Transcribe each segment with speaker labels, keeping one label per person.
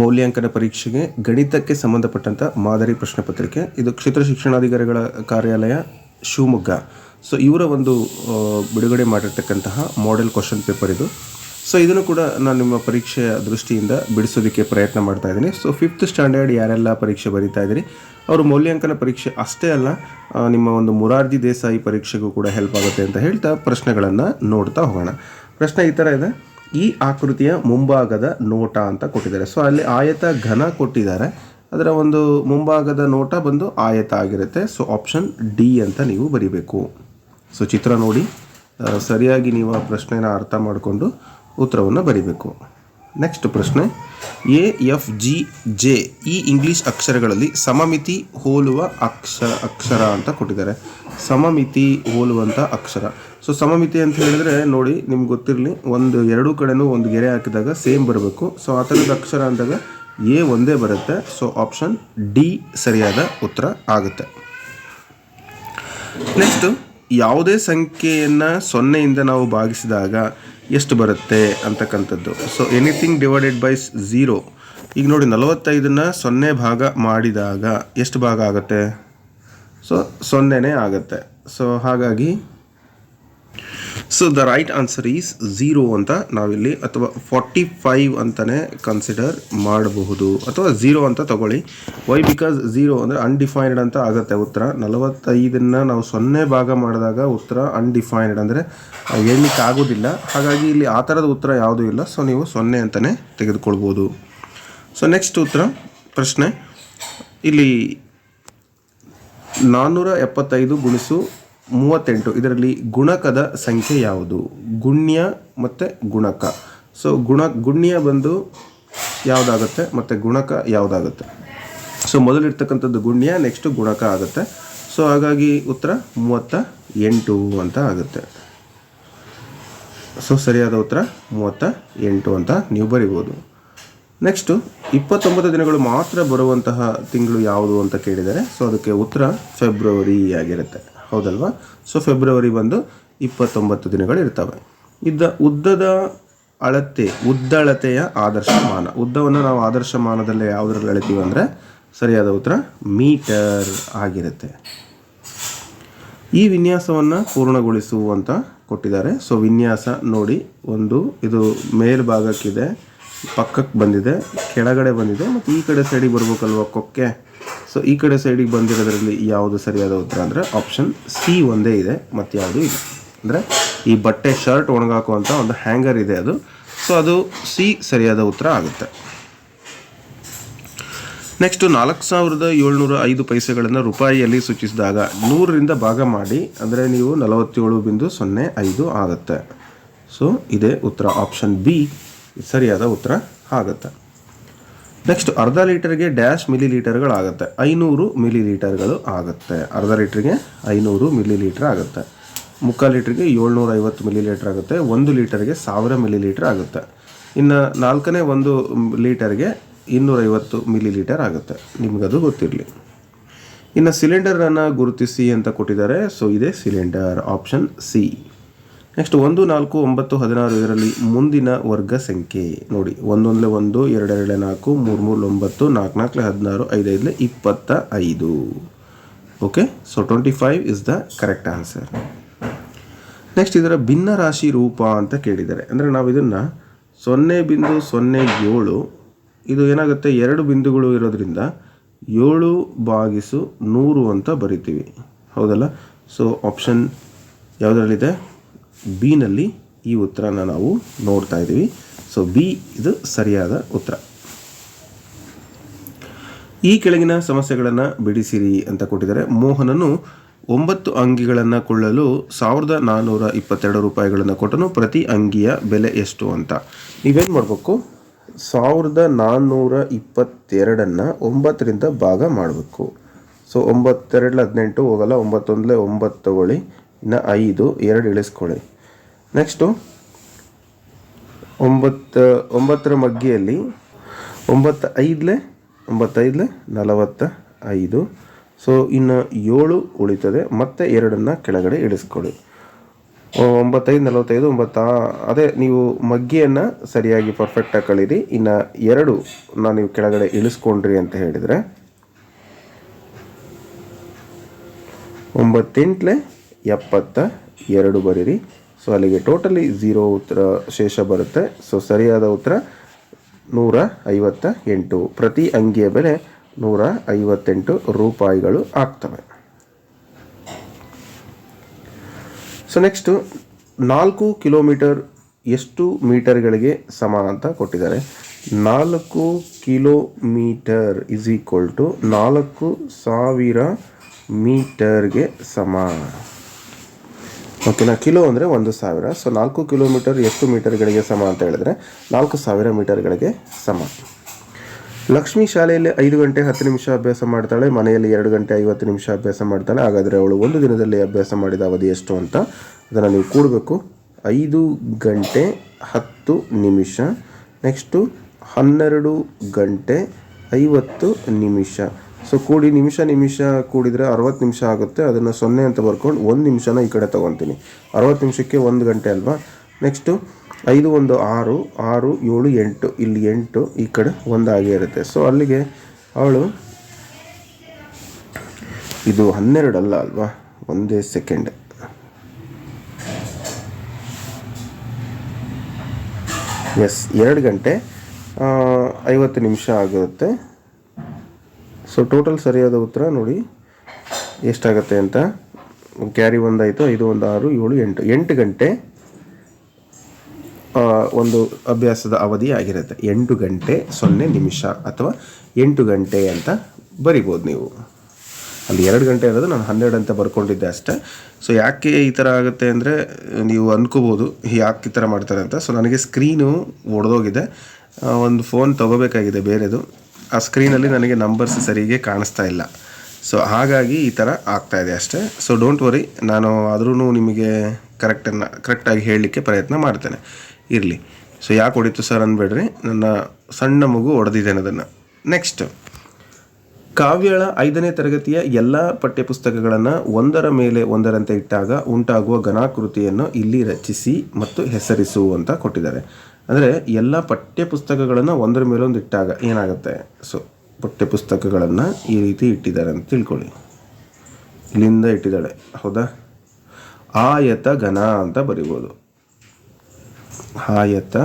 Speaker 1: ಮೌಲ್ಯಾಂಕನ ಪರೀಕ್ಷೆಗೆ ಗಣಿತಕ್ಕೆ ಸಂಬಂಧಪಟ್ಟಂತ ಮಾದರಿ ಪ್ರಶ್ನೆ ಪತ್ರಿಕೆ. ಇದು ಕ್ಷೇತ್ರ ಶಿಕ್ಷಣಾಧಿಕಾರಿಗಳ ಕಾರ್ಯಾಲಯ ಶಿವಮೊಗ್ಗ. ಸೊ ಇವರ ಒಂದು ಬಿಡುಗಡೆ ಮಾಡಿರ್ತಕ್ಕಂತಹ ಮಾಡೆಲ್ ಕ್ವಶನ್ ಪೇಪರ್ ಇದು. ಸೊ ಇದನ್ನು ಕೂಡ ನಾನು ನಿಮ್ಮ ಪರೀಕ್ಷೆಯ ದೃಷ್ಟಿಯಿಂದ ಬಿಡಿಸೋದಕ್ಕೆ ಪ್ರಯತ್ನ ಮಾಡ್ತಾ ಇದ್ದೀನಿ. ಸೊ ಫಿಫ್ತ್ ಸ್ಟ್ಯಾಂಡರ್ಡ್ ಯಾರೆಲ್ಲ ಪರೀಕ್ಷೆ ಬರೀತಾ ಇದ್ದೀರಿ? ಅವರು ಮೌಲ್ಯಾಂಕನ ಪರೀಕ್ಷೆ ಅಷ್ಟೇ ಅಲ್ಲ ನಿಮ್ಮ ಒಂದು ಮುರಾರ್ಜಿ ದೇಸಾಯಿ ಪರೀಕ್ಷೆಗೂ ಕೂಡ ಹೆಲ್ಪ್ ಆಗುತ್ತೆ ಅಂತ ಹೇಳ್ತಾ ಪ್ರಶ್ನೆಗಳನ್ನು ನೋಡ್ತಾ ಹೋಗೋಣ. ಪ್ರಶ್ನೆ ಈ ಥರ ಇದೆ. ಈ ಆಕೃತಿಯ ಮುಂಭಾಗದ ನೋಟ ಅಂತ ಕೊಟ್ಟಿದ್ದಾರೆ. ಸೊ ಅಲ್ಲಿ ಆಯತ ಘನ ಕೊಟ್ಟಿದ್ದಾರೆ. ಅದರ ಒಂದು ಮುಂಭಾಗದ ನೋಟ ಬಂದು ಆಯತ ಆಗಿರುತ್ತೆ. ಸೊ ಆಪ್ಷನ್ ಡಿ ಅಂತ ನೀವು ಬರೀಬೇಕು. ಸೊ ಚಿತ್ರ ನೋಡಿ. ಸರಿಯಾಗಿ ನೀವು ಆ ಪ್ರಶ್ನೆನ ಅರ್ಥ ಮಾಡಿಕೊಂಡು ಉತ್ತರವನ್ನು ಬರಿಬೇಕು. ನೆಕ್ಸ್ಟ್ ಪ್ರಶ್ನೆ. ಎ ಎಫ್ ಜಿ ಜೆ ಈ ಇಂಗ್ಲೀಷ್ ಅಕ್ಷರಗಳಲ್ಲಿ ಸಮಮಿತಿ ಹೋಲುವ ಅಕ್ಷರ ಅಕ್ಷರ ಅಂತ ಕೊಟ್ಟಿದ್ದಾರೆ. ಸಮಮಿತಿ ಹೋಲುವಂಥ ಅಕ್ಷರ. ಸೊ ಸಮಮಿತಿ ಅಂತ ಹೇಳಿದ್ರೆ ನೋಡಿ, ನಿಮ್ಗೆ ಗೊತ್ತಿರಲಿ, ಒಂದು, ಎರಡು ಕಡೆನೂ ಒಂದು ಗೆರೆ ಹಾಕಿದಾಗ ಸೇಮ್ ಬರಬೇಕು. ಸೊ ಆ ಥರದ ಅಕ್ಷರ ಅಂದಾಗ ಎ ಒಂದೇ ಬರುತ್ತೆ. ಸೊ ಆಪ್ಷನ್ ಡಿ ಸರಿಯಾದ ಉತ್ತರ ಆಗುತ್ತೆ. ನೆಕ್ಸ್ಟ್ ಯಾವುದೇ ಸಂಖ್ಯೆಯನ್ನು ಸೊನ್ನೆಯಿಂದ ನಾವು ಭಾಗಿಸಿದಾಗ ಎಷ್ಟು ಬರುತ್ತೆ ಅಂತಕ್ಕಂಥದ್ದು. So anything divided by zero ಈಗ ನೋಡಿ, ನಲವತ್ತೈದನ್ನ ಸೊನ್ನೆ ಭಾಗ ಮಾಡಿದಾಗ ಎಷ್ಟು ಭಾಗ ಆಗುತ್ತೆ? ಸೊ ಸೊನ್ನೆನೇ ಆಗುತ್ತೆ. ಸೊ ಹಾಗಾಗಿ so the right answer is zero ಅಂತ ನಾವಿಲ್ಲಿ ಅಥವಾ ಫಾರ್ಟಿ ಫೈವ್ ಅಂತಲೇ ಕನ್ಸಿಡರ್ ಮಾಡಬಹುದು. ಅಥವಾ ಝೀರೋ ಅಂತ ತಗೊಳ್ಳಿ. ವೈ ಬಿಕಾಸ್ ಝೀರೋ ಅಂದರೆ ಅನ್ಡಿಫೈನ್ಡ್ ಅಂತ ಆಗುತ್ತೆ ಉತ್ತರ. ನಲವತ್ತೈದನ್ನು ನಾವು ಸೊನ್ನೆ ಭಾಗ ಮಾಡಿದಾಗ ಉತ್ತರ ಅನ್ಡಿಫೈನ್ಡ್ ಅಂದರೆ ಹೇಳಲಿಕ್ಕೆ ಆಗೋದಿಲ್ಲ ಹಾಗಾಗಿ ಇಲ್ಲಿ ಆ ಥರದ ಉತ್ತರ ಯಾವುದೂ ಇಲ್ಲ. ಸೊ ನೀವು ಸೊನ್ನೆ ಅಂತಲೇ ತೆಗೆದುಕೊಳ್ಬೋದು. ಸೊ ನೆಕ್ಸ್ಟ್ ಉತ್ತರ, ಪ್ರಶ್ನೆ. ಇಲ್ಲಿ ನಾನ್ನೂರ ಎಪ್ಪತ್ತೈದು ಗುಣಿಸು ಮೂವತ್ತೆಂಟು, ಇದರಲ್ಲಿ ಗುಣಕದ ಸಂಖ್ಯೆ ಯಾವುದು? ಗುಣ್ಯ ಮತ್ತು ಗುಣಕ. ಸೊ ಗುಣ, ಗುಣ್ಯ ಬಂದು ಯಾವುದಾಗುತ್ತೆ ಮತ್ತು ಗುಣಕ ಯಾವುದಾಗುತ್ತೆ? ಸೊ ಮೊದಲಿರ್ತಕ್ಕಂಥದ್ದು ಗುಣ್ಯ ನೆಕ್ಸ್ಟು ಗುಣಕ ಆಗುತ್ತೆ. ಸೊ ಹಾಗಾಗಿ ಉತ್ತರ ಮೂವತ್ತ ಎಂಟು ಅಂತ ಆಗುತ್ತೆ. ಸೊ ಸರಿಯಾದ ಉತ್ತರ ಮೂವತ್ತ ಎಂಟು ಅಂತ ನೀವು ಬರಿಬೋದು. ನೆಕ್ಸ್ಟು ಇಪ್ಪತ್ತೊಂಬತ್ತು ದಿನಗಳು ಮಾತ್ರ ಬರುವಂತಹ ತಿಂಗಳು ಯಾವುದು ಅಂತ ಕೇಳಿದರೆ ಸೊ ಅದಕ್ಕೆ ಉತ್ತರ ಫೆಬ್ರವರಿ ಆಗಿರುತ್ತೆ. ಹೌದಲ್ವಾ? ಸೊ ಫೆಬ್ರವರಿ ಬಂದು ಇಪ್ಪತ್ತೊಂಬತ್ತು ದಿನಗಳು ಇರ್ತವೆ. ಇದ್ದ ಉದ್ದದ ಅಳತೆ, ಉದ್ದಳತೆಯ ಆದರ್ಶಮಾನ. ಉದ್ದವನ್ನು ನಾವು ಆದರ್ಶಮಾನದಲ್ಲಿ ಯಾವುದರಲ್ಲಿ ಅಳಿತೀವಿ ಅಂದರೆ ಸರಿಯಾದ ಉತ್ತರ, ಮೀಟರ್ ಆಗಿರುತ್ತೆ. ಈ ವಿನ್ಯಾಸವನ್ನು ಪೂರ್ಣಗೊಳಿಸು ಅಂತ ಕೊಟ್ಟಿದ್ದಾರೆ. ಸೊ ವಿನ್ಯಾಸ ನೋಡಿ, ಒಂದು, ಇದು ಮೇಲ್ಭಾಗಕ್ಕಿದೆ, ಪಕ್ಕಕ್ಕೆ ಬಂದಿದೆ, ಕೆಳಗಡೆ ಬಂದಿದೆ, ಮತ್ತು ಈ ಕಡೆ ಸೈಡಿಗೆ ಬರ್ಬೇಕಲ್ವ, ಕೊಕ್ಕೆ? ಸೊ ಈ ಕಡೆ ಸೈಡಿಗೆ ಬಂದಿರೋದ್ರಲ್ಲಿ ಯಾವುದು ಸರಿಯಾದ ಉತ್ತರ ಅಂದರೆ ಆಪ್ಷನ್ ಸಿ ಒಂದೇ ಇದೆ, ಮತ್ತು ಯಾವುದು ಇಲ್ಲ. ಅಂದರೆ ಈ ಬಟ್ಟೆ ಶರ್ಟ್ ಒಣಗಾಕುವಂಥ ಒಂದು ಹ್ಯಾಂಗರ್ ಇದೆ ಅದು. ಸೊ ಅದು ಸಿ ಸರಿಯಾದ ಉತ್ತರ ಆಗುತ್ತೆ. ನೆಕ್ಸ್ಟು ನಾಲ್ಕು ಸಾವಿರದ ಏಳ್ನೂರ ಐದು ಪೈಸೆಗಳನ್ನು ರೂಪಾಯಿಯಲ್ಲಿ ಸೂಚಿಸಿದಾಗ ನೂರರಿಂದ ಭಾಗ ಮಾಡಿ, ಅಂದರೆ ನೀವು ನಲವತ್ತೇಳು ಬಿಂದು ಸೊನ್ನೆ ಐದು ಆಗುತ್ತೆ. ಸೊ ಇದೇ ಉತ್ತರ. ಆಪ್ಷನ್ ಬಿ ಸರಿಯಾದ ಉತ್ತರ ಆಗುತ್ತೆ. ನೆಕ್ಸ್ಟ್ ಅರ್ಧ ಲೀಟರ್ಗೆ ಡ್ಯಾಶ್ ಮಿಲಿ ಲೀಟರ್ಗಳಾಗುತ್ತೆ ಐನೂರು ಮಿಲಿ ಲೀಟರ್ಗಳು ಆಗುತ್ತೆ. ಅರ್ಧ ಲೀಟ್ರಿಗೆ ಐನೂರು ಮಿಲಿ ಲೀಟರ್ ಆಗುತ್ತೆ. ಮುಕ್ಕಾಲು ಲೀಟ್ರಿಗೆ ಏಳ್ನೂರ ಐವತ್ತು ಮಿಲಿ ಲೀಟರ್ ಆಗುತ್ತೆ. ಒಂದು ಲೀಟರ್ಗೆ ಸಾವಿರ ಮಿಲಿ ಲೀಟರ್ ಆಗುತ್ತೆ. ಇನ್ನು ನಾಲ್ಕನೇ ಒಂದು ಲೀಟರ್ಗೆ ಇನ್ನೂರೈವತ್ತು ಮಿಲಿ ಲೀಟರ್ ಆಗುತ್ತೆ. ನಿಮಗದು ಗೊತ್ತಿರಲಿ. ಇನ್ನು ಸಿಲಿಂಡರನ್ನು ಗುರುತಿಸಿ ಅಂತ ಕೊಟ್ಟಿದ್ದಾರೆ. ಸೊ ಇದೇ ಸಿಲಿಂಡರ್ ಆಪ್ಷನ್ ಸಿ ನೆಕ್ಸ್ಟ್ ಒಂದು, ನಾಲ್ಕು, ಒಂಬತ್ತು, ಹದಿನಾರು ಇದರಲ್ಲಿ ಮುಂದಿನ ವರ್ಗ ಸಂಖ್ಯೆ ನೋಡಿ. ಒಂದೊಂದಲೇ ಒಂದು, ಎರಡೆರಡೇ ನಾಲ್ಕು, ಮೂರು ಮೂರು, ಒಂಬತ್ತು, ನಾಲ್ಕು ನಾಲ್ಕು, ಹದಿನಾರು ಐದೈದಲೆ ಇಪ್ಪತ್ತ ಐದು. Okay so twenty five is the correct answer next ಇದರ ಭಿನ್ನ ರಾಶಿ ರೂಪ ಅಂತ ಕೇಳಿದ್ದಾರೆ. ಅಂದರೆ ನಾವು ಇದನ್ನು ಸೊನ್ನೆ ಬಿಂದು ಸೊನ್ನೆ ಏಳು, ಇದು ಏನಾಗುತ್ತೆ? ಎರಡು ಬಿಂದುಗಳು ಇರೋದ್ರಿಂದ ಏಳು ಬಾಗಿಸು ನೂರು ಅಂತ ಬರಿತೀವಿ. ಹೌದಲ್ಲ? ಸೊ ಆಪ್ಷನ್ ಯಾವುದರಲ್ಲಿದೆ? ಬಿನಲ್ಲಿ ಈ ಉತ್ತರನ ನಾವು ನೋಡ್ತಾ ಇದ್ದೀವಿ. ಸೊ ಬಿ ಇದು ಸರಿಯಾದ ಉತ್ತರ. ಈ ಕೆಳಗಿನ ಸಮಸ್ಯೆಗಳನ್ನು ಬಿಡಿಸಿರಿ ಅಂತ ಕೊಟ್ಟಿದ್ದಾರೆ. ಮೋಹನನು ಒಂಬತ್ತು ಅಂಗಿಗಳನ್ನು ಕೊಳ್ಳಲು ಸಾವಿರದ ನಾನ್ನೂರ ಇಪ್ಪತ್ತೆರಡು ರೂಪಾಯಿಗಳನ್ನು ಕೊಟ್ಟನು. ಪ್ರತಿ ಅಂಗಿಯ ಬೆಲೆ ಎಷ್ಟು ಅಂತ. ನೀವೇನು ಮಾಡಬೇಕು? ಸಾವಿರದ ನಾನ್ನೂರ ಇಪ್ಪತ್ತೆರಡನ್ನು ಒಂಬತ್ತರಿಂದ ಭಾಗ ಮಾಡಬೇಕು. ಸೊ ಒಂಬತ್ತೆರಡಲ್ಲಿ ಹದಿನೆಂಟು ಹೋಗಲ್ಲ, ಒಂಬತ್ತೊಂದಲೇ ಒಂಬತ್ತು ತಗೊಳ್ಳಿ ಇನ್ನು ಐದು, ಎರಡು ಇಳಿಸ್ಕೊಳ್ಳಿ. ನೆಕ್ಸ್ಟು ಒಂಬತ್ತು, ಒಂಬತ್ತರ ಮಗ್ಗಿಯಲ್ಲಿ ಒಂಬತ್ತು ಐದಲೇ ಒಂಬತ್ತೈದಲೇ ನಲವತ್ತ ಐದು ಸೊ ಇನ್ನು ಏಳು ಉಳಿತದೆ. ಮತ್ತೆ ಎರಡನ್ನು ಕೆಳಗಡೆ ಇಳಿಸ್ಕೊಳ್ಳಿ. ಒಂಬತ್ತೈದು, ನಲವತ್ತೈದು, ಒಂಬತ್ತ, ಅದೇ ನೀವು ಮಗ್ಗಿಯನ್ನು ಸರಿಯಾಗಿ ಪರ್ಫೆಕ್ಟಾಗಿ ಕಳೀರಿ. ಇನ್ನು ಎರಡು ನಾನು ನೀವು ಕೆಳಗಡೆ ಇಳಿಸ್ಕೊಂಡ್ರಿ ಅಂತ ಹೇಳಿದರೆ, ಒಂಬತ್ತೆಂಟ್ಲೆ ಎಪ್ಪತ್ತ ಎರಡು ಬರೀರಿ. ಸೊ ಅಲ್ಲಿಗೆ ಟೋಟಲಿ ಝೀರೋ ಉತ್ತರ ಶೇಷ ಬರುತ್ತೆ. ಸೊ ಸರಿಯಾದ ಉತ್ತರ ನೂರ ಐವತ್ತ ಎಂಟು ಪ್ರತಿ ಅಂಗಿಯ ಬೆಲೆ ನೂರ ಐವತ್ತೆಂಟು ರೂಪಾಯಿಗಳು ಆಗ್ತವೆ. ಸೊ ನೆಕ್ಸ್ಟು ನಾಲ್ಕು ಕಿಲೋಮೀಟರ್ ಎಷ್ಟು ಮೀಟರ್ಗಳಿಗೆ ಸಮ ಅಂತ ಕೊಟ್ಟಿದ್ದಾರೆ. ನಾಲ್ಕು ಕಿಲೋಮೀಟರ್ ಇಸ್ ಈಕ್ವಲ್ ಟು ನಾಲ್ಕು ಸಾವಿರ ಮೀಟರ್ಗೆ ಸಮ. ಓಕೆನಾ ಕಿಲೋ ಅಂದರೆ ಒಂದು ಸಾವಿರ. ಸೊ ನಾಲ್ಕು ಕಿಲೋಮೀಟರ್ ಎಷ್ಟು ಮೀಟರ್ಗಳಿಗೆ ಸಮ ಅಂತ ಹೇಳಿದ್ರೆ ನಾಲ್ಕು ಸಾವಿರ ಮೀಟರ್ಗಳಿಗೆ ಸಮ. ಲಕ್ಷ್ಮಿ ಶಾಲೆಯಲ್ಲಿ ಐದು ಗಂಟೆ ಹತ್ತು ನಿಮಿಷ ಅಭ್ಯಾಸ ಮಾಡ್ತಾಳೆ, ಮನೆಯಲ್ಲಿ ಎರಡು ಗಂಟೆ ಐವತ್ತು ನಿಮಿಷ ಅಭ್ಯಾಸ ಮಾಡ್ತಾಳೆ. ಹಾಗಾದರೆ ಅವಳು ಒಂದು ದಿನದಲ್ಲಿ ಅಭ್ಯಾಸ ಮಾಡಿದ ಅವಧಿ ಎಷ್ಟು ಅಂತ ಅದನ್ನು ನೀವು ಕೂಡಬೇಕು. ಐದು ಗಂಟೆ ಹತ್ತು ನಿಮಿಷ, ನೆಕ್ಸ್ಟು ಹನ್ನೆರಡು ಗಂಟೆ ಐವತ್ತು ನಿಮಿಷ. ಸೊ ಕೂಡಿ ನಿಮಿಷ ನಿಮಿಷ ಕೂಡಿದರೆ ಅರವತ್ತು ನಿಮಿಷ ಆಗುತ್ತೆ. ಅದನ್ನು ಸೊನ್ನೆ ಅಂತ ಬರ್ಕೊಂಡು ಒಂದು ನಿಮಿಷನ ಈ ಕಡೆ ತೊಗೊತೀನಿ. ಅರವತ್ತು ನಿಮಿಷಕ್ಕೆ ಒಂದು ಗಂಟೆ ಅಲ್ವಾ? ನೆಕ್ಸ್ಟು ಐದು, ಒಂದು, ಆರು ಆರು, ಏಳು, ಎಂಟು. ಇಲ್ಲಿ ಎಂಟು, ಈ ಕಡೆ ಒಂದಾಗೇ ಇರುತ್ತೆ. ಸೊ ಅಲ್ಲಿಗೆ ಅವಳು ಇದು ಹನ್ನೆರಡು ಅಲ್ಲ ಅಲ್ವಾ? ಒಂದೇ ಸೆಕೆಂಡ್. ಎಸ್ ಎರಡು ಗಂಟೆ ಐವತ್ತು ನಿಮಿಷ ಆಗಿರುತ್ತೆ ಸೊ ಟೋಟಲ್ ಸರಿಯಾದ ಉತ್ತರ ನೋಡಿ. ಎಷ್ಟಾಗತ್ತೆ ಅಂತ. ಕ್ಯಾರಿ ಒಂದಾಯಿತು ಐದು, ಒಂದು, ಆರು, ಏಳು, ಎಂಟು. ಎಂಟು ಗಂಟೆ ಒಂದು ಅಭ್ಯಾಸದ ಅವಧಿ ಆಗಿರುತ್ತೆ. ಎಂಟು ಗಂಟೆ ಸೊನ್ನೆ ನಿಮಿಷ ಅಥವಾ ಎಂಟು ಗಂಟೆ ಅಂತ ಬರಿಬೋದು ನೀವು. ಅಲ್ಲಿ ಎರಡು ಗಂಟೆ ಇರೋದು, ನಾನು ಹನ್ನೆರಡು ಅಂತ ಬರ್ಕೊಂಡಿದ್ದೆ ಅಷ್ಟೇ. ಸೊ ಯಾಕೆ ಈ ಥರ ಆಗುತ್ತೆ ಅಂದರೆ, ನೀವು ಅಂದ್ಕೋಬೋದು ಯಾಕೆ ಈ ಥರ ಮಾಡ್ತಾರೆ ಅಂತ. ಸೊ ನನಗೆ ಸ್ಕ್ರೀನು ಒಡೆದೋಗಿದೆ. ಒಂದು ಫೋನ್ ತೊಗೋಬೇಕಾಗಿದೆ ಬೇರೆದು. ಆ ಸ್ಕ್ರೀನಲ್ಲಿ ನನಗೆ ನಂಬರ್ಸ್ ಸರಿಗೆ ಕಾಣಿಸ್ತಾ ಇಲ್ಲ. ಸೊ ಹಾಗಾಗಿ ಈ ಥರ ಆಗ್ತಾ ಇದೆ ಅಷ್ಟೇ. ಸೊ ಡೋಂಟ್ ವರಿ ನಾನು ಆದ್ರೂ ನಿಮಗೆ ಕರೆಕ್ಟನ್ನು ಕರೆಕ್ಟಾಗಿ ಹೇಳಲಿಕ್ಕೆ ಪ್ರಯತ್ನ ಮಾಡ್ತೇನೆ. ಇರಲಿ. ಸೊ ಯಾಕೆ ಹೊಡಿತು ಸರ್ ಅಂದ್ಬೇಡ್ರಿ ನನ್ನ ಸಣ್ಣ ಮಗು ಹೊಡೆದಿದೆ ಅನ್ನೋದನ್ನು. ನೆಕ್ಸ್ಟ್ ಕಾವ್ಯಳ ಐದನೇ ತರಗತಿಯ ಎಲ್ಲ ಪಠ್ಯಪುಸ್ತಕಗಳನ್ನು ಒಂದರ ಮೇಲೆ ಒಂದರಂತೆ ಇಟ್ಟಾಗ ಉಂಟಾಗುವ ಘನಾಕೃತಿಯನ್ನು ಇಲ್ಲಿ ರಚಿಸಿ ಮತ್ತು ಹೆಸರಿಸು ಅಂತ ಕೊಟ್ಟಿದ್ದಾರೆ. ಅಂದರೆ ಎಲ್ಲ ಪಠ್ಯಪುಸ್ತಕಗಳನ್ನು ಒಂದರ ಮೇಲೊಂದು ಇಟ್ಟಾಗ ಏನಾಗುತ್ತೆ? ಸೊ ಪಠ್ಯಪುಸ್ತಕಗಳನ್ನು ಈ ರೀತಿ ಇಟ್ಟಿದ್ದಾರೆ ಅಂತ ತಿಳ್ಕೊಳ್ಳಿ. ಇಲ್ಲಿಂದ ಇಟ್ಟಿದ್ದಾಳೆ. ಹೌದಾ? ಆಯತ ಘನ ಅಂತ ಬರಿಬೋದು. ಆಯತ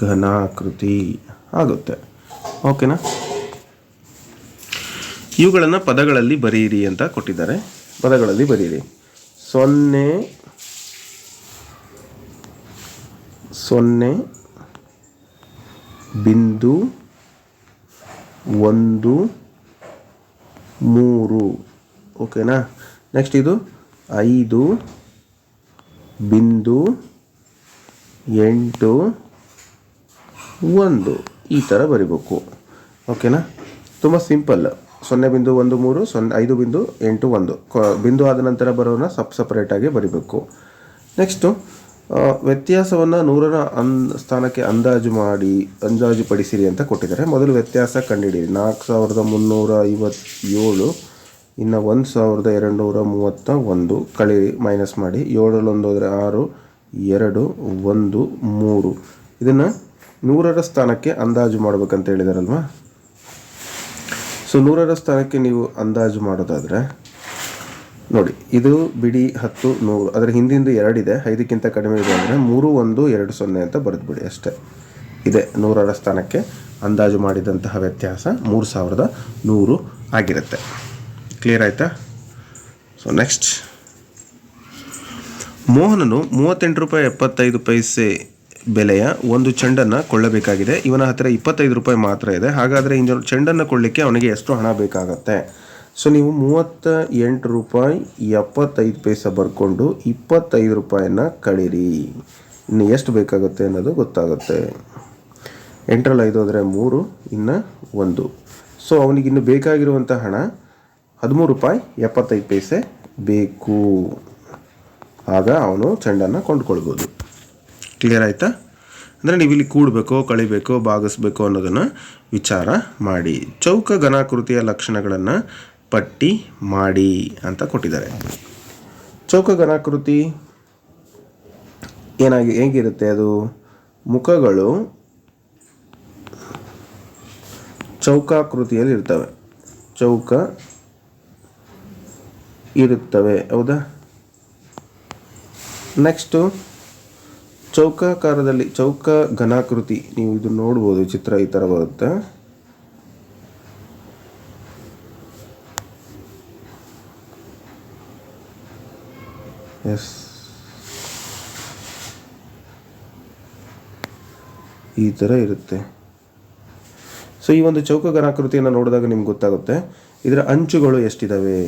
Speaker 1: ಘನಾಕೃತಿ ಆಗುತ್ತೆ. ಓಕೆನಾ ಇವುಗಳನ್ನು ಪದಗಳಲ್ಲಿ ಬರೆಯಿರಿ ಅಂತ ಕೊಟ್ಟಿದ್ದಾರೆ. ಪದಗಳಲ್ಲಿ ಬರೆಯಿರಿ ಸೊನ್ನೆ ಸೊನ್ನೆ ಬಿಂದು ಒಂದು ಮೂರು. ಓಕೆನಾ? ನೆಕ್ಸ್ಟ್ ಇದು ಐದು ಬಿಂದು ಎಂಟು ಒಂದು. ಈ ಥರ ಬರಿಬೇಕು. ಓಕೆನಾ? ತುಂಬ ಸಿಂಪಲ್. ಸೊನ್ನೆ ಬಿಂದು ಒಂದು ಮೂರು ಸೊನ್ನೆ ಐದು ಬಿಂದು ಎಂಟು ಒಂದು. ಬಿಂದು ಆದ ನಂತರ ಬರೋನ ಸಪ್ ಸಪ್ರೇಟಾಗಿ ಬರಿಬೇಕು. ನೆಕ್ಸ್ಟು ವ್ಯತ್ಯಾಸವನ್ನು ನೂರರ ಅನ್, ಸ್ಥಾನಕ್ಕೆ ಅಂದಾಜು ಮಾಡಿ, ಅಂದಾಜು ಪಡಿಸಿರಿ ಅಂತ ಕೊಟ್ಟಿದ್ದಾರೆ. ಮೊದಲು ವ್ಯತ್ಯಾಸ ಕಂಡುಹಿಡಿಯಿರಿ. ನಾಲ್ಕು ಸಾವಿರದ ಮುನ್ನೂರ ಐವತ್ತೇಳು, ಇನ್ನು ಒಂದು ಸಾವಿರದ ಎರಡು ನೂರ ಮೂವತ್ತ ಒಂದು ಕಳೀರಿ, ಮೈನಸ್ ಮಾಡಿ. ಏಳರಲ್ಲಿ ಒಂದು ಹೋದರೆ ಆರು, ಎರಡು, ಒಂದು, ಮೂರು. ಇದನ್ನು ನೂರರ ಸ್ಥಾನಕ್ಕೆ ಅಂದಾಜು ಮಾಡಬೇಕಂತ ಹೇಳಿದಾರಲ್ವಾ? ಸೊ ನೂರರ ಸ್ಥಾನಕ್ಕೆ ನೀವು ಅಂದಾಜು ಮಾಡೋದಾದರೆ ನೋಡಿ, ಇದು ಬಿಡಿ ಹತ್ತು ನೂರು. ಅದರ ಹಿಂದಿಂದು ಎರಡಿದೆ. ಐದಕ್ಕಿಂತ ಕಡಿಮೆ ಇದೆ ಅಂದರೆ ಮೂರು ಒಂದು ಎರಡು ಸೊನ್ನೆ ಅಂತ ಬರೆದ್ಬಿಡಿ ಅಷ್ಟೇ. ಇದೆ ನೂರರ ಸ್ಥಾನಕ್ಕೆ ಅಂದಾಜು ಮಾಡಿದಂತಹ ವ್ಯತ್ಯಾಸ ಮೂರು ಸಾವಿರದ ನೂರು ಆಗಿರುತ್ತೆ. ಕ್ಲಿಯರ್ ಆಯಿತಾ? ಸೊ ನೆಕ್ಸ್ಟ್ ಮೋಹನನು ಮೂವತ್ತೆಂಟು ರೂಪಾಯಿ ಎಪ್ಪತ್ತೈದು ಪೈಸೆ ಬೆಲೆಯ ಒಂದು ಚೆಂಡನ್ನು ಕೊಳ್ಳಬೇಕಾಗಿದೆ. ಇವನ ಹತ್ತಿರ ಇಪ್ಪತ್ತೈದು ರೂಪಾಯಿ ಮಾತ್ರ ಇದೆ. ಹಾಗಾದರೆ ಇಂದು ಚೆಂಡನ್ನು ಕೊಳ್ಳಿಕ್ಕೆ ಅವನಿಗೆ ಎಷ್ಟು ಹಣ ಬೇಕಾಗತ್ತೆ? ಸೊ ನೀವು ಮೂವತ್ತ ಎಂಟು ರೂಪಾಯಿ ಎಪ್ಪತ್ತೈದು ಪೈಸೆ ಬರ್ಕೊಂಡು ಇಪ್ಪತ್ತೈದು ರೂಪಾಯಿನ ಕಳೀರಿ. ಇನ್ನು ಎಷ್ಟು ಬೇಕಾಗುತ್ತೆ ಅನ್ನೋದು ಗೊತ್ತಾಗುತ್ತೆ. ಎಂಟರಲ್ಲಿ ಐದು ಹೋದರೆ ಮೂರು, ಇನ್ನು ಒಂದು. ಸೊ ಅವನಿಗಿನ್ನು ಬೇಕಾಗಿರುವಂಥ ಹಣ ಹದಿಮೂರು ರೂಪಾಯಿ ಎಪ್ಪತ್ತೈದು ಪೈಸೆ ಬೇಕು. ಆಗ ಅವನು ಚೆಂಡನ್ನು ಕೊಂಡ್ಕೊಳ್ಬೋದು. ಕ್ಲಿಯರ್ ಆಯಿತಾ? ಅಂದರೆ ನೀವು ಇಲ್ಲಿ ಕೂಡಬೇಕೋ, ಕಳಿಬೇಕೋ, ಭಾಗಿಸ್ಬೇಕು ಅನ್ನೋದನ್ನು ವಿಚಾರ ಮಾಡಿ. ಚೌಕ ಘನಾಕೃತಿಯ ಲಕ್ಷಣಗಳನ್ನು ಪಟ್ಟಿ ಮಾಡಿ ಅಂತ ಕೊಟ್ಟಿದ್ದಾರೆ. ಚೌಕ ಘನಾಕೃತಿ ಏನಾಗಿ, ಹೇಗಿರುತ್ತೆ ಅದು? ಮುಖಗಳು ಚೌಕಾಕೃತಿಯಲ್ಲಿ ಇರ್ತವೆ. ಚೌಕ ಇರುತ್ತವೆ, ಹೌದಾ? ನೆಕ್ಸ್ಟು, ಚೌಕಾಕಾರದಲ್ಲಿ, ಚೌಕ ಘನಾಕೃತಿ, ನೀವು ಇದು ನೋಡ್ಬೋದು ಚಿತ್ರ ಈ ಥರ ಬರುತ್ತೆ. ಎಸ್ ಈ ಥರ ಇರುತ್ತೆ. ಸೊ ಈ ಒಂದು ಚೌಕ ಘನಾಕೃತಿಯನ್ನು ನೋಡಿದಾಗ ನಿಮ್ಗೆ ಗೊತ್ತಾಗುತ್ತೆ. ಇದರ ಅಂಚುಗಳು ಎಷ್ಟಿದ್ದಾವೆ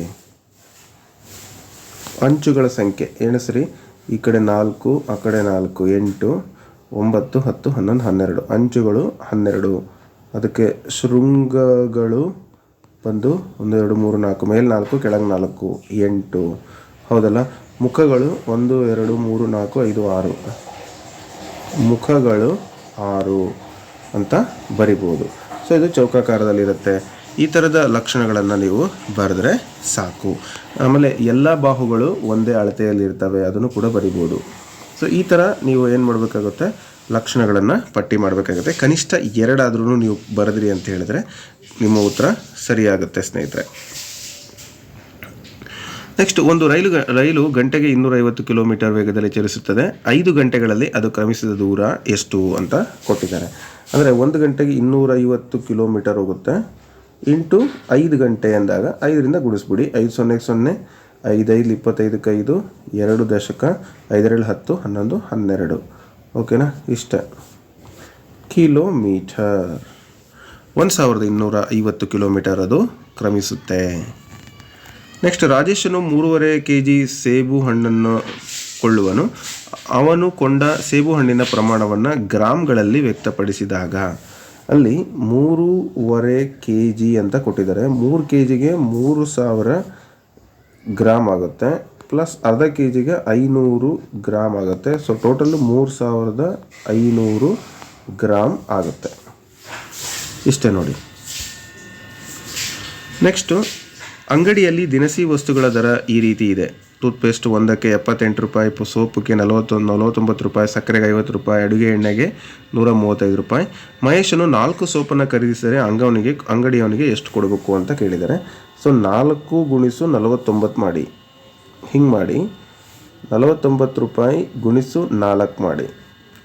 Speaker 1: ಅಂಚುಗಳ ಸಂಖ್ಯೆ. ಎಣಿಸ್ರಿ ಈ ಕಡೆ ನಾಲ್ಕು, ಆ ಕಡೆ ನಾಲ್ಕು, ಎಂಟು, ಒಂಬತ್ತು, ಹತ್ತು, ಹನ್ನೊಂದು, ಹನ್ನೆರಡು. ಅಂಚುಗಳು ಹನ್ನೆರಡು. ಅದಕ್ಕೆ ಶೃಂಗಗಳು ಬಂದು ಒಂದು, ಎರಡು, ಮೂರು, ನಾಲ್ಕು, ಮೇಲೆ ನಾಲ್ಕು, ಕೆಳಗೆ ನಾಲ್ಕು, ಎಂಟು. ಹೌದಲ್ಲ? ಮುಖಗಳು ಒಂದು, ಎರಡು, ಮೂರು, ನಾಲ್ಕು, ಐದು, ಆರು. ಮುಖಗಳು ಆರು ಅಂತ ಬರಿಬೋದು. ಸೊ ಇದು ಚೌಕಾಕಾರದಲ್ಲಿರುತ್ತೆ. ಈ ಥರದ ಲಕ್ಷಣಗಳನ್ನು ನೀವು ಬರೆದ್ರೆ ಸಾಕು. ಆಮೇಲೆ ಎಲ್ಲ ಬಾಹುಗಳು ಒಂದೇ ಅಳತೆಯಲ್ಲಿ ಇರ್ತವೆ ಅದನ್ನು ಕೂಡ ಬರಿಬೋದು. ಸೊ ಈ ಥರ ನೀವು ಏನು ಮಾಡಬೇಕಾಗುತ್ತೆ? ಲಕ್ಷಣಗಳನ್ನು ಪಟ್ಟಿ ಮಾಡಬೇಕಾಗುತ್ತೆ. ಕನಿಷ್ಠ ಎರಡಾದ್ರೂ ನೀವು ಬರೆದ್ರಿ ಅಂತ ಹೇಳಿದ್ರೆ ನಿಮ್ಮ ಉತ್ತರ ಸರಿಯಾಗುತ್ತೆ ಸ್ನೇಹಿತರೆ. ನೆಕ್ಸ್ಟ್ ಒಂದು ರೈಲು ರೈಲು ಗಂಟೆಗೆ ಇನ್ನೂರೈವತ್ತು ಕಿಲೋಮೀಟರ್ ವೇಗದಲ್ಲಿ ಚಲಿಸುತ್ತದೆ. ಐದು ಗಂಟೆಗಳಲ್ಲಿ ಅದು ಕ್ರಮಿಸಿದ ದೂರ ಎಷ್ಟು ಅಂತ ಕೊಟ್ಟಿದ್ದಾರೆ. ಅಂದರೆ ಒಂದು ಗಂಟೆಗೆ ಇನ್ನೂರೈವತ್ತು ಕಿಲೋಮೀಟರ್ ಹೋಗುತ್ತೆ. ಇಂಟು ಐದು ಗಂಟೆ ಅಂದಾಗ ಐದರಿಂದ ಗುಣಿಸ್ಬಿಡಿ. ಐದು ಸೊನ್ನೆಗೆ ಸೊನ್ನೆ, ಐದೈದು ಇಪ್ಪತ್ತೈದಕ್ಕೆ ಐದು ಎರಡು ದಶಕ, ಐದರಲ್ಲಿ ಹತ್ತು, ಹನ್ನೊಂದು, ಹನ್ನೆರಡು. ಓಕೆನಾ? ಇಷ್ಟೇ. ಕಿಲೋಮೀಟರ್. ಒಂದು ಸಾವಿರದ ಇನ್ನೂರ ಐವತ್ತು ಕಿಲೋಮೀಟರ್ ಅದು ಕ್ರಮಿಸುತ್ತೆ. ನೆಕ್ಸ್ಟ್ ರಾಜೇಶನು ಮೂರುವರೆ ಕೆ ಜಿ ಸೇಬು ಹಣ್ಣನ್ನು ಕೊಳ್ಳುವನು. ಅವನು ಕೊಂಡ ಸೇಬು ಹಣ್ಣಿನ ಪ್ರಮಾಣವನ್ನು ಗ್ರಾಮ್ಗಳಲ್ಲಿ ವ್ಯಕ್ತಪಡಿಸಿದಾಗ. ಅಲ್ಲಿ ಮೂರುವರೆ ಕೆ ಜಿ ಅಂತ ಕೊಟ್ಟಿದ್ದಾರೆ. ಮೂರು ಕೆ ಜಿಗೆ ಮೂರು ಸಾವಿರ ಗ್ರಾಮ್ ಆಗುತ್ತೆ. ಪ್ಲಸ್ ಅರ್ಧ ಕೆ ಜಿಗೆ ಐನೂರು ಗ್ರಾಮ್ ಆಗುತ್ತೆ. ಸೊ ಟೋಟಲ್ ಮೂರು ಸಾವಿರದ ಐನೂರು ಗ್ರಾಮ್ ಆಗುತ್ತೆ. ಇಷ್ಟೇ ನೋಡಿ. ನೆಕ್ಸ್ಟು ಅಂಗಡಿಯಲ್ಲಿ ದಿನಸಿ ವಸ್ತುಗಳ ದರ ಈ ರೀತಿ ಇದೆ. ಟೂತ್ಪೇಸ್ಟ್ ಒಂದಕ್ಕೆ ಎಪ್ಪತ್ತೆಂಟು ರೂಪಾಯಿ ಸೋಪಿಗೆ ನಲವತ್ತೊಂದು, ನಲವತ್ತೊಂಬತ್ತು ರೂಪಾಯಿ, ಸಕ್ಕರೆಗೆ ಐವತ್ತು ರೂಪಾಯಿ, ಅಡುಗೆ ಎಣ್ಣೆಗೆ ನೂರ ಮೂವತ್ತೈದು ರೂಪಾಯಿ. ಮಹೇಶನು ನಾಲ್ಕು ಸೋಪನ್ನು ಖರೀದಿಸಿದರೆ ಅಂಗವನಿಗೆ, ಅಂಗಡಿಯವನಿಗೆ ಎಷ್ಟು ಕೊಡಬೇಕು ಅಂತ ಕೇಳಿದ್ದಾರೆ. ಸೊ, ನಾಲ್ಕು ಗುಣಿಸು ನಲವತ್ತೊಂಬತ್ತು ಮಾಡಿ. ಹಿಂಗೆ ಮಾಡಿ. ನಲವತ್ತೊಂಬತ್ತು ರೂಪಾಯಿ ಗುಣಿಸು ನಾಲ್ಕು ಮಾಡಿ.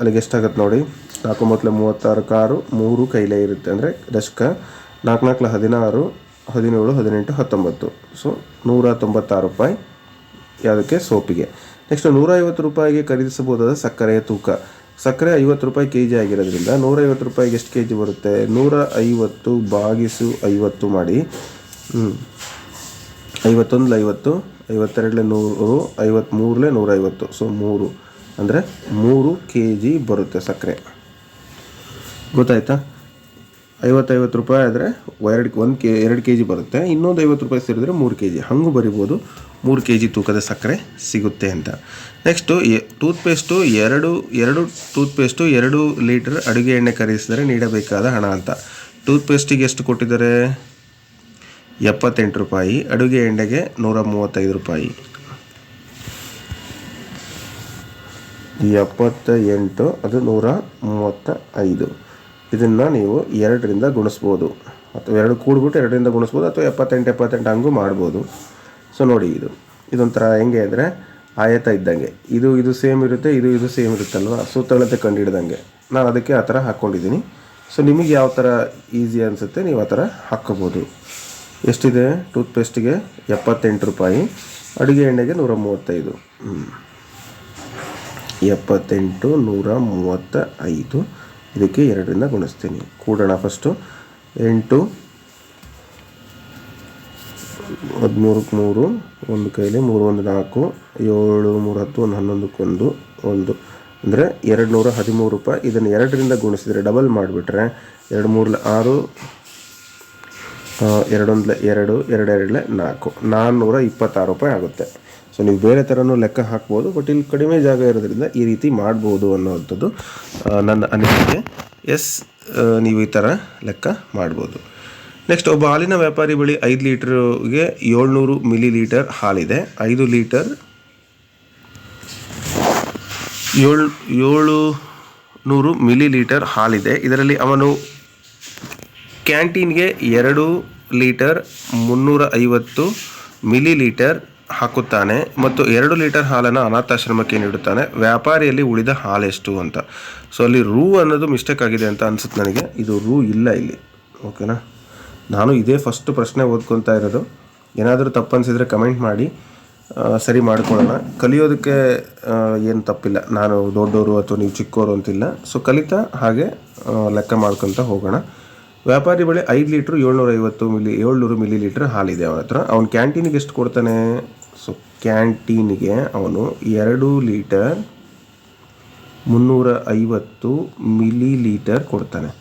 Speaker 1: ಅಲ್ಲಿಗೆ ಎಷ್ಟಾಗತ್ತೆ ನೋಡಿ. ನಾಲ್ಕು ಮೂವತ್ತಾರು ಕಾರು, ಮೂರು ಕೈಲೇ ಇರುತ್ತೆ. ಅಂದರೆ ದಶಕ ನಾಲ್ಕು ನಾಲ್ಕು ಹದಿನಾರು ಹದಿನೇಳು, ಹದಿನೆಂಟು, ಹತ್ತೊಂಬತ್ತು. ಸೊ ನೂರ ತೊಂಬತ್ತಾರು ರೂಪಾಯಿ ಯಾವುದಕ್ಕೆ? ಸೋಪಿಗೆ. ನೆಕ್ಸ್ಟ್ ನೂರ ಐವತ್ತು ರೂಪಾಯಿಗೆ ಖರೀದಿಸಬಹುದಾದ ಸಕ್ಕರೆಯ ತೂಕ. ಸಕ್ಕರೆ ಐವತ್ತು ರೂಪಾಯಿ ಕೆ ಜಿ ಆಗಿರೋದ್ರಿಂದ ನೂರೈವತ್ತು ರೂಪಾಯಿಗೆ ಎಷ್ಟು ಕೆ ಜಿ ಬರುತ್ತೆ? ನೂರ ಐವತ್ತು ಬಾಗಿಸು ಐವತ್ತು ಮಾಡಿ. ಹ್ಞೂ ಐವತ್ತೊಂದಲೆ ಐವತ್ತು, ಐವತ್ತೆರಡಲೆ ನೂರು ಐವತ್ತ್ಮೂರಲೆ ನೂರೈವತ್ತು ಸೊ ಮೂರು. ಅಂದರೆ ಮೂರು ಕೆ ಜಿ ಬರುತ್ತೆ ಸಕ್ಕರೆ. ಗೊತ್ತಾಯ್ತಾ? ಐವತ್ತೈವತ್ತು ರೂಪಾಯಿ ಆದರೆ ಎರಡು, ಒಂದು ಕೆ, ಎರಡು ಕೆ ಜಿ ಬರುತ್ತೆ. ಇನ್ನೊಂದು ಐವತ್ತು ರೂಪಾಯಿ ಸೇರಿದರೆ ಮೂರು ಕೆ ಜಿ ಹಾಗೂ ಬರಿಬೋದು. ಮೂರು ಕೆ ಜಿ ತೂಕದ ಸಕ್ಕರೆ ಸಿಗುತ್ತೆ ಅಂತ. ನೆಕ್ಸ್ಟು ಟೂತ್ಪೇಸ್ಟು ಎರಡು ಎರಡು ಟೂತ್ಪೇಸ್ಟು ಎರಡು ಲೀಟರ್ ಅಡುಗೆ ಎಣ್ಣೆ ಖರೀದಿಸಿದರೆ ನೀಡಬೇಕಾದ ಹಣ ಅಂತ. ಟೂತ್ಪೇಸ್ಟಿಗೆ ಎಷ್ಟು ಕೊಟ್ಟಿದ್ದಾರೆ? ಎಪ್ಪತ್ತೆಂಟು ರೂಪಾಯಿ. ಅಡುಗೆ ಎಣ್ಣೆಗೆ ನೂರ ಮೂವತ್ತೈದು ರೂಪಾಯಿ. ಎಪ್ಪತ್ತ ಎಂಟು ಅದು ನೂರ ಮೂವತ್ತ ಐದು ಇದನ್ನು ನೀವು ಎರಡರಿಂದ ಗುಣಿಸ್ಬೋದು. ಅಥವಾ ಎರಡು ಕೂಡ್ಬಿಟ್ಟು ಎರಡರಿಂದ ಗುಣಿಸ್ಬೋದು ಅಥವಾ ಎಪ್ಪತ್ತೆಂಟು ಎಪ್ಪತ್ತೆಂಟು ಹಂಗೂ ಮಾಡ್ಬೋದು. ಸೊ ನೋಡಿ ಇದು. ಇದೊಂಥರ ಹೆಂಗೆ ಅಂದರೆ ಆಯತ ಇದ್ದಂಗೆ. ಇದು ಇದು ಸೇಮ್ ಇರುತ್ತೆ, ಇದು ಇದು ಸೇಮ್ ಇರುತ್ತಲ್ವ? ಸುತ್ತಳತೆ ಕಂಡುಹಿಡ್ದಂಗೆ ನಾನು ಅದಕ್ಕೆ ಆ ಥರ ಹಾಕ್ಕೊಂಡಿದ್ದೀನಿ. ಸೊ ನಿಮಗೆ ಯಾವ ಥರ ಈಸಿ ಅನಿಸುತ್ತೆ ನೀವು ಆ ಥರ ಹಾಕ್ಕೋಬೋದು. ಎಷ್ಟಿದೆ? ಟೂತ್ಪೇಸ್ಟಿಗೆ ಎಪ್ಪತ್ತೆಂಟು ರೂಪಾಯಿ. ಅಡುಗೆ ಎಣ್ಣೆಗೆ ನೂರ ಮೂವತ್ತೈದು. ಎಪ್ಪತ್ತೆಂಟು, ನೂರ ಮೂವತ್ತ ಐದು ಇದಕ್ಕೆ ಎರಡರಿಂದ ಗುಣಿಸ್ತೀನಿ. ಕೂಡೋಣ ಫಸ್ಟು ಎಂಟು, ಹದಿಮೂರಕ್ಕೆ ಮೂರು, ಒಂದು ಕೈಲಿ ಮೂರು, ಒಂದು ನಾಲ್ಕು, ಏಳು, ಮೂರು, ಹತ್ತು, ಒಂದು ಹನ್ನೊಂದಕ್ಕೊಂದು ಒಂದು ಅಂದರೆ ಎರಡು ನೂರ ಹದಿಮೂರು ರೂಪಾಯಿ. ಇದನ್ನು ಎರಡರಿಂದ ಗುಣಿಸಿದರೆ ಡಬಲ್ ಮಾಡಿಬಿಟ್ರೆ ಎರಡು ಮೂರಲೆ ಆರು ಎರಡೊಂದಲೆ ಎರಡು ಎರಡೆರಡಲೆ ನಾಲ್ಕು. ನಾನ್ನೂರ ಇಪ್ಪತ್ತಾರು ರೂಪಾಯಿ ಆಗುತ್ತೆ. ಸೊ ನೀವು ಬೇರೆ ಥರನೂ ಲೆಕ್ಕ ಹಾಕ್ಬೋದು ಬಟ್ ಇಲ್ಲಿ ಕಡಿಮೆ ಜಾಗ ಇರೋದ್ರಿಂದ ಈ ರೀತಿ ಮಾಡ್ಬೋದು ಅನ್ನೋವಂಥದ್ದು ನನ್ನ ಅನಿಸಿಕೆ. ಎಸ್ ನೀವು ಈ ಥರ ಲೆಕ್ಕ ಮಾಡ್ಬೋದು. ನೆಕ್ಸ್ಟ್ ಒಬ್ಬ ಹಾಲಿನ ವ್ಯಾಪಾರಿ ಬಳಿ ಐದು ಲೀಟ್ರಿಗೆ ಏಳ್ನೂರು ಮಿಲಿ ಲೀಟರ್ ಹಾಲಿದೆ. ಐದು ಲೀಟರ್ ಏಳು ಏಳು ನೂರು ಮಿಲಿ ಲೀಟರ್ ಹಾಲಿದೆ. ಇದರಲ್ಲಿ ಅವನು ಕ್ಯಾಂಟೀನ್ಗೆ ಎರಡು ಲೀಟರ್ ಮುನ್ನೂರ ಐವತ್ತು ಮಿಲಿ ಲೀಟರ್ ಹಾಕುತ್ತಾನೆ ಮತ್ತು ಎರಡು ಲೀಟರ್ ಹಾಲನ್ನು ಅನಾಥಾಶ್ರಮಕ್ಕೆ ನೀಡುತ್ತಾನೆ. ವ್ಯಾಪಾರಿಯಲ್ಲಿ ಉಳಿದ ಹಾಲೆಷ್ಟು ಅಂತ. ಸೊ ಅಲ್ಲಿ ರೂ ಅನ್ನೋದು ಮಿಸ್ಟೇಕ್ ಆಗಿದೆ ಅಂತ ಅನ್ಸುತ್ತೆ ನನಗೆ. ಇದು ರೂ ಇಲ್ಲ ಇಲ್ಲಿ. ಓಕೆನಾ ನಾನು ಇದೇ ಫಸ್ಟ್ ಪ್ರಶ್ನೆ ಓದ್ಕೊತಾ ಇರೋದು. ಏನಾದರೂ ತಪ್ಪು ಅನಿಸಿದರೆ ಕಮೆಂಟ್ ಮಾಡಿ ಸರಿ ಮಾಡ್ಕೊಳ್ಳೋಣ. ಕಲಿಯೋದಕ್ಕೆ ಏನು ತಪ್ಪಿಲ್ಲ. ನಾನು ದೊಡ್ಡವರು ಅಥವಾ ನೀವು ಚಿಕ್ಕವರು ಅಂತಿಲ್ಲ. ಸೊ ಕಲಿತಾ ಹಾಗೆ ಲೆಕ್ಕ ಮಾಡ್ಕೊತ ಹೋಗೋಣ. ವ್ಯಾಪಾರಿ ಬಳಿ ಐದು ಲೀಟ್ರ್ ಏಳ್ನೂರ ಐವತ್ತು ಮಿಲಿ, ಏಳ್ನೂರು ಮಿಲಿ ಲೀಟ್ರ್ ಹಾಲಿದೆ ಅವನ ಹತ್ರ. ಅವ್ನು ಕ್ಯಾಂಟೀನಿಗೆ ಎಷ್ಟು ಕೊಡ್ತಾನೆ? ಸೊ, ಕ್ಯಾಂಟೀನಿಗೆ ಅವನು ಎರಡು ಲೀಟರ್ ಮುನ್ನೂರ ಐವತ್ತು ಮಿಲಿ ಲೀಟರ್ ಕೊಡ್ತಾನೆ.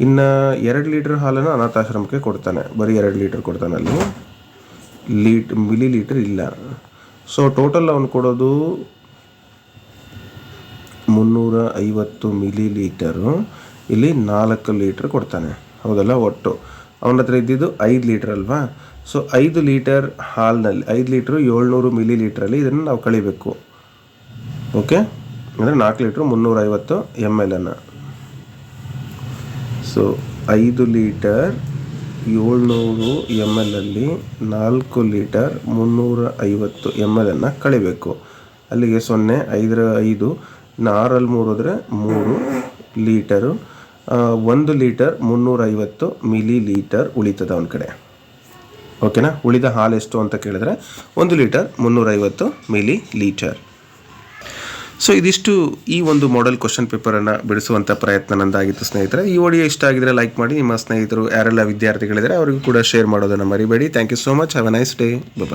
Speaker 1: ಇನ್ನು ಎರಡು ಲೀಟರ್ ಹಾಲನ್ನು ಅನಾಥಾಶ್ರಮಕ್ಕೆ ಕೊಡ್ತಾನೆ. ಬರೀ ಎರಡು ಲೀಟರ್ ಕೊಡ್ತಾನೆ ಅಲ್ಲಿ. ಲೀಟ್ ಮಿಲಿ ಲೀಟರ್ ಇಲ್ಲ. ಸೊ, ಟೋಟಲ್ ಅವನು ಕೊಡೋದು ಮುನ್ನೂರ ಐವತ್ತು ಮಿಲಿ ಲೀಟರು ಇಲ್ಲಿ ನಾಲ್ಕು ಲೀಟ್ರ್ ಕೊಡ್ತಾನೆ. ಹೌದಲ್ಲ ಒಟ್ಟು. ಅವನ ಹತ್ರ ಇದ್ದಿದ್ದು ಐದು ಲೀಟರ್ ಅಲ್ವಾ? ಸೊ ಐದು ಲೀಟರ್ ಹಾಲಿನಲ್ಲಿ, ಐದು ಲೀಟ್ರು ಏಳ್ನೂರು ಮಿಲಿ ಲೀಟ್ರಲ್ಲಿ ಇದನ್ನು ನಾವು ಕಳಿಬೇಕು. ಓಕೆ ಅಂದರೆ ನಾಲ್ಕು ಲೀಟ್ರು ಮುನ್ನೂರೈವತ್ತು ಎಂ ಎಲ್ ಅನ್ನು. ಸೊ ಐದು ಲೀಟರ್ ಏಳ್ನೂರು ಎಂ ಎಲ್ ಅಲ್ಲಿ ನಾಲ್ಕು ಲೀಟರ್ ಮುನ್ನೂರ ಐವತ್ತು ಎಂ ಎಲ್ ಅನ್ನು ಕಳಿಬೇಕು. ಅಲ್ಲಿಗೆ ಸೊನ್ನೆ, ಐದರ ಐದು ಇನ್ನು ಆರಲ್ಲಿ ಮೂರು ಹೋದರೆ ಮೂರು ಲೀಟರು. ಒಂದು ಲೀಟರ್ ಮುನ್ನೂರೈವತ್ತು ಮಿಲಿ ಲೀಟರ್ ಉಳಿತದೆ ಒಂದು ಕಡೆ. ಓಕೆನಾ? ಉಳಿದ ಹಾಲು ಎಷ್ಟು ಅಂತ ಕೇಳಿದ್ರೆ ಒಂದು ಲೀಟರ್ ಮುನ್ನೂರೈವತ್ತು ಮಿಲಿ ಲೀಟರ್ ಸೊ ಇದಿಷ್ಟು ಈ ಒಂದು ಮಾಡೆಲ್ ಕ್ವಶನ್ ಪೇಪರನ್ನು ಬಿಡಿಸುವಂಥ ಪ್ರಯತ್ನ ನಂದಾಗಿತ್ತು ಸ್ನೇಹಿತರೆ. ಈ ಒಡಿಯೋ ಇಷ್ಟ ಆಗಿದ್ರೆ ಲೈಕ್ ಮಾಡಿ. ನಿಮ್ಮ ಸ್ನೇಹಿತರು ಯಾರೆಲ್ಲ ವಿದ್ಯಾರ್ಥಿಗಳಿದ್ದಾರೆ ಅವರಿಗೂ ಕೂಡ ಶೇರ್ ಮಾಡೋದನ್ನು ಮರಿಬೇಡಿ. Thank you so much have a nice day bye